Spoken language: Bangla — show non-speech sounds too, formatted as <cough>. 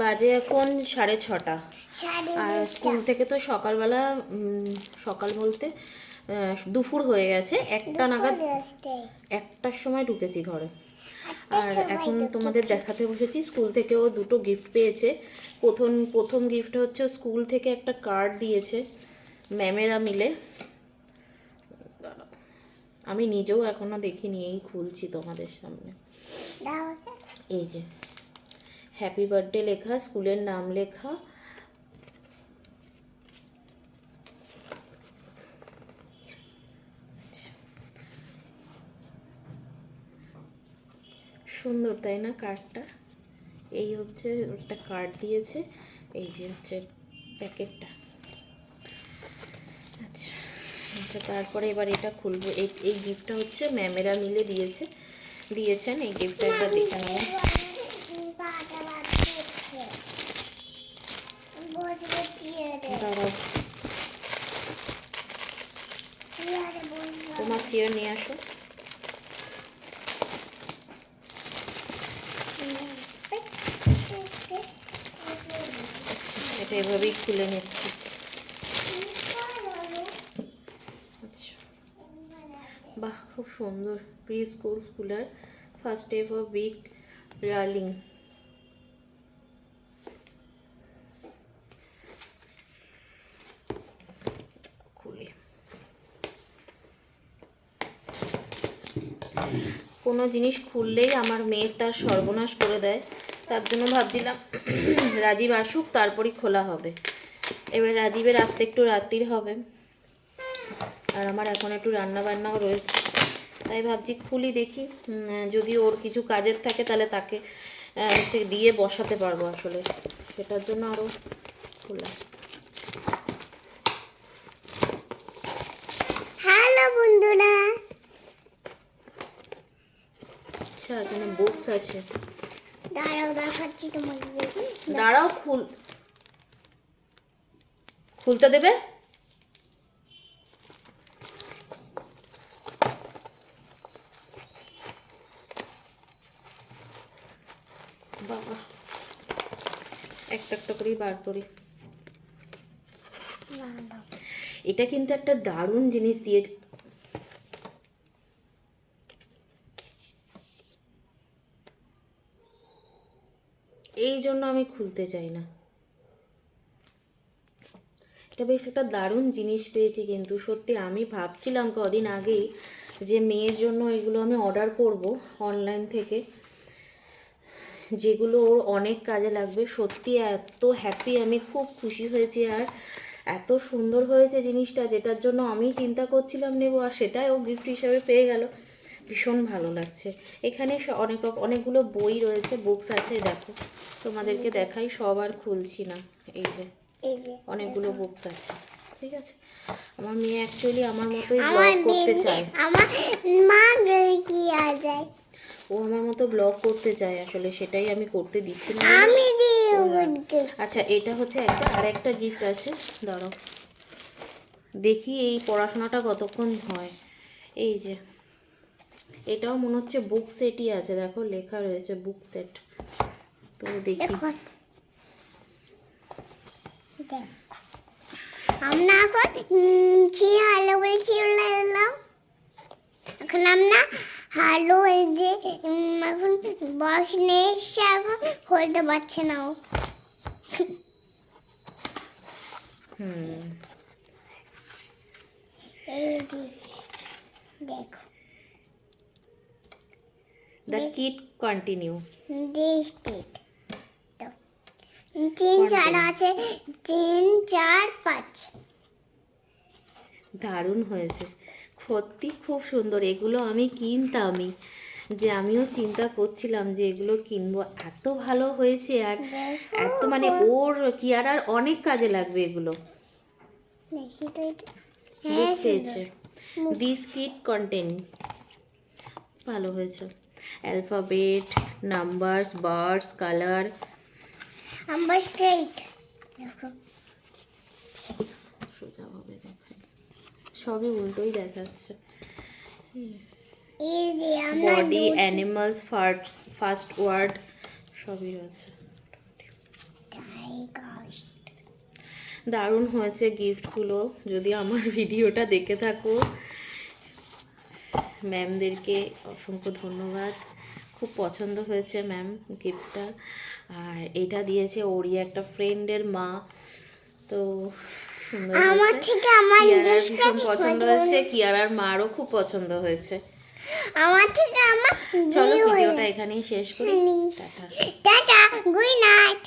বাজে এখন সাড়ে ছটা। আর স্কুল থেকে তো সকালবেলা সকাল বলতে দুপুর হয়ে গেছে। একটা নাগাদ একটার সময় ঢুকেছি ঘরে। আর এখন তোমাদের দেখাতে বসেছি স্কুল থেকেও দুটো গিফট পেয়েছে। প্রথম প্রথম গিফট হচ্ছে স্কুল থেকে একটা কার্ড দিয়েছে ম্যামেরা মিলে। আমি নিজেও এখনও দেখিনি এই খুলছি তোমাদের সামনে। এই যে। হ্যাপি বার্থডে লেখা, স্কুলের নাম লেখা। সুন্দর, তাই না কার্ডটা? এই হচ্ছে, একটা কার্ড দিয়েছে, এই যে হচ্ছে প্যাকেটটা। আচ্ছা আচ্ছা তারপরে এবার এটা খুলবো। এই গিফটটা হচ্ছে ম্যামেরা মিলে দিয়েছে, দিয়েছেন, এই গিফটটা একবার দেখে নেব তোমার চেয়ার নিয়ে আসো এটা এভাবেই খুলে নিচ্ছি আচ্ছা বাহ খুব সুন্দর pre school schooler first day for big রার্লিং খুলি কোনো জিনিস খুললেই আমার মেয়ের তার সর্বনাশ করে দেয়। তার জন্য ভাবছিলাম, <clears throat> রাজীব আসুক, তারপরই খোলা হবে। এবার রাজীবের আসতে একটু রাত্রির হবে। আর আমার এখন একটু রান্না বান্নাও রয়েছে। তাই ভাবছি খুলি দেখি যদি ওর কিছু কাজের থাকে তাহলে তাকে হচ্ছে দিয়ে বসাতে পারব আসলে। সেটার জন্য আরও খোলা হ্যালো বন্ধুরা আচ্ছা এখানে বুকস আছে। দাঁড়াও দেখাচ্ছি তোমাকে দাঁড়াও খুল। খুলতে দেবে? বাবা একটা একটা করেই বার করি। এটা কিন্তু একটা দারুণ জিনিস দিয়েছে। এই জন্য আমি খুলতে চাই না। এটা বেশ একটা দারুণ জিনিস পেয়েছি কিন্তু। সত্যি আমি ভাবছিলাম কদিন আগেই যে মেয়ের জন্য এগুলো আমি অর্ডার করব অনলাইন থেকে। যেগুলো ওর অনেক কাজে লাগবে। সত্যি এত হ্যাপি আমি খুব খুশি হয়েছি আর এত সুন্দর হয়েছে জিনিসটা যেটার জন্য আমি চিন্তা করছিলাম নেব আর সেটাই ও গিফট হিসাবে পেয়ে গেল। ভীষণ ভালো লাগছে। এখানে অনেক অনেকগুলো বই রয়েছে বুকস আছে দেখো। তোমাদেরকে দেখাই সব আর খুলছি না। এই যে অনেকগুলো বুকস আছে। ঠিক আছে? আমার মেয়ে অ্যাকচুয়ালি আমার মতোই ব্লগ করতে চায়। আমার মা কি যায়? ও আমার মতো ব্লগ করতে চায় আসলে সেটাই আমি করতে দিচ্ছি না। আমি আচ্ছা এটা হচ্ছে একটা আর একটা গিফট আছে। ধরো দেখি এই পড়াশোনাটা কতক্ষণ হয়। এই যে এটাও মনে হচ্ছে বুক সেটই আছে। দেখো লেখা রয়েছে বুক সেট তো দেখি। আমরা এখন কি হ্যালো বলছি এলাম এখন আমরা হ্যালো এই যে এখন বক্স নিয়ে এসছে এখন খুলতে পারছে না ও। হুম। এই দেখো। দ্য কিট কন্টিনিউ দেশ স্টেট তিন চার আছে তিন চার পাঁচ। দারুণ হয়েছে। সত্যি খুব সুন্দর। এগুলো আমি কিনতামই। যে আমিও চিন্তা করছিলাম যে এগুলো কিনবো। এত ভালো হয়েছে আর এত মানে ওর কিয়ারার অনেক কাজে লাগবে এগুলো। হ্যাঁ পেয়েছে। দিস কিট কন্টেন্ট ভালো হয়েছে। কালার আমার স্ট্রেট দেখো। সোজাভাবে দেখায় সবই উল্টোই দেখাচ্ছে। Body animals first first word সবই আছে দারুণ হয়েছে গিফটগুলো যদি আমার <laughs> ভিডিওটা দেখে থাকো ম্যামদেরকে অসংখ্য ধন্যবাদ। খুব পছন্দ হয়েছে ম্যাম গিফটটা। আর এটা দিয়েছে ওরই একটা ফ্রেন্ডের মা। তো সুন্দর আমার থেকে আমার ভীষণ পছন্দ হয়েছে কিয়ারার মারও খুব পছন্দ হয়েছে। আমার থেকে আমার চলো ভিডিওটা এখানেই শেষ করি. টাটা। Tata good night